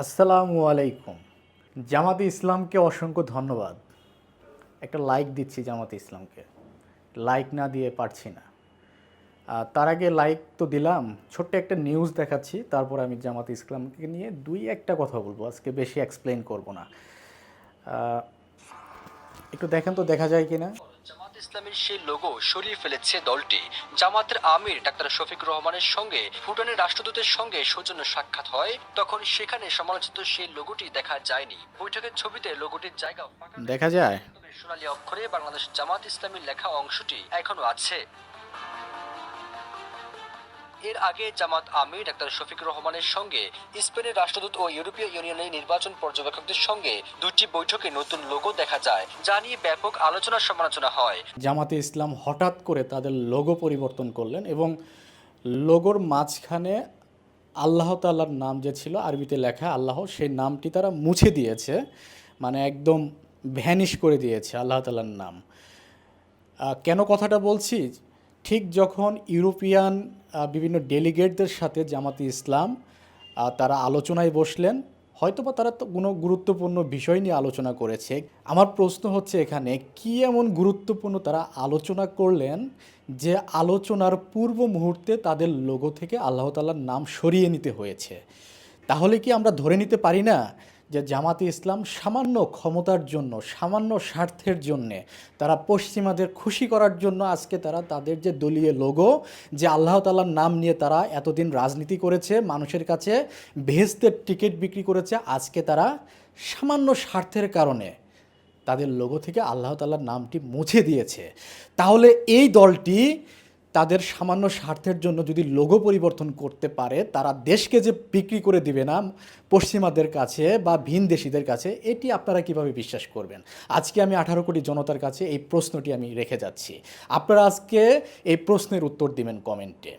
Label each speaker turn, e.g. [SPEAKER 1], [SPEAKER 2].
[SPEAKER 1] আসসালামু আলাইকুম। জামাতে ইসলামকে অসংখ্য ধন্যবাদ। একটা লাইক দিচ্ছি জামাতে ইসলামকে। লাইক না দিয়ে পারছি না। তার আগে লাইক তো দিলাম, ছোট্ট একটা নিউজ দেখাচ্ছি, তারপর আমি জামাতে ইসলামকে নিয়ে দুই একটা কথা বলব, আজকে বেশি এক্সপ্লেন করব না। একটু দেখেন তো দেখা যায় কিনা।
[SPEAKER 2] জামাত ইসলামের সেই লোগো সরিয়ে ফেলেছে দলটি। জামাতের আমির ডাক্তার শফিক রহমানের সঙ্গে ভুটানের রাষ্ট্রদূতের সঙ্গে সৌজন্য সাক্ষাৎ হয়। তখন সেখানে সমালোচিত সেই লোগোটি দেখা যায়নি। বৈঠকের ছবিতে লোগোটির জায়গা
[SPEAKER 1] দেখা যায়।
[SPEAKER 2] সোনালী অক্ষরে বাংলাদেশ জামাত ইসলামীর লেখা অংশটি এখনও আছে। এর আগে জামাত আমির ডাক্তার শফিক রহমানের সঙ্গে স্পেনের রাষ্ট্রদূত ও ইউরোপীয় ইউনিয়নের নির্বাচন পর্যবেক্ষকদের সঙ্গে দুটি বৈঠকে নতুন লোগো দেখা যায়, যা নিয়ে ব্যাপক আলোচনা সমালোচনা হয়।
[SPEAKER 1] জামাতে ইসলাম হঠাৎ করে তাদের লোগো পরিবর্তন করলেন এবং লোগোর মাঝখানে আল্লাহ তাল্লার নাম যে ছিল, আরবিতে লেখা আল্লাহ, সেই নামটি তারা মুছে দিয়েছে মানে একদম ভ্যানিশ করে দিয়েছে আল্লাহ তাল্লার নাম। কেন কথাটা বলছি? ঠিক যখন ইউরোপিয়ান বিভিন্ন ডেলিগেটদের সাথে জামাতে ইসলাম তারা আলোচনায় বসলেন। হয়তোবা তারা তো কোনো গুরুত্বপূর্ণ বিষয় নিয়ে আলোচনা করেছে। আমার প্রশ্ন হচ্ছে এখানে, কি এমন গুরুত্বপূর্ণ তারা আলোচনা করলেন যে আলোচনার পূর্ব মুহূর্তে তাদের লোগো থেকে আল্লাহ তাল্লার নাম সরিয়ে নিতে হয়েছে? তাহলে কি আমরা ধরে নিতে পারি না যে জামাতে ইসলাম সামান্য ক্ষমতার জন্য, সামান্য স্বার্থের জন্যে তারা পশ্চিমাদের খুশি করার জন্য আজকে তারা তাদের যে দলীয় লোগো যে আল্লাহ তাল্লার নাম নিয়ে তারা এতদিন রাজনীতি করেছে, মানুষের কাছে ভেস্তের টিকিট বিক্রি করেছে, আজকে তারা সামান্য স্বার্থের কারণে তাদের লোগো থেকে আল্লাহ তাল্লার নামটি মুছে দিয়েছে। তাহলে এই দলটি তাদের সামান্য স্বার্থের জন্য যদি লোগো পরিবর্তন করতে পারে, তারা দেশকে যে বিক্রি করে দিবে না, পশ্চিমাদের কাছে বা ভিন দেশিদের কাছে, এটি আপনারা কীভাবে বিশ্বাস করবেন? আজকে আমি আঠারো কোটি জনতার কাছে এই প্রশ্নটি আমি রেখে যাচ্ছি। আপনারা আজকে এই প্রশ্নের উত্তর দিবেন কমেন্টে।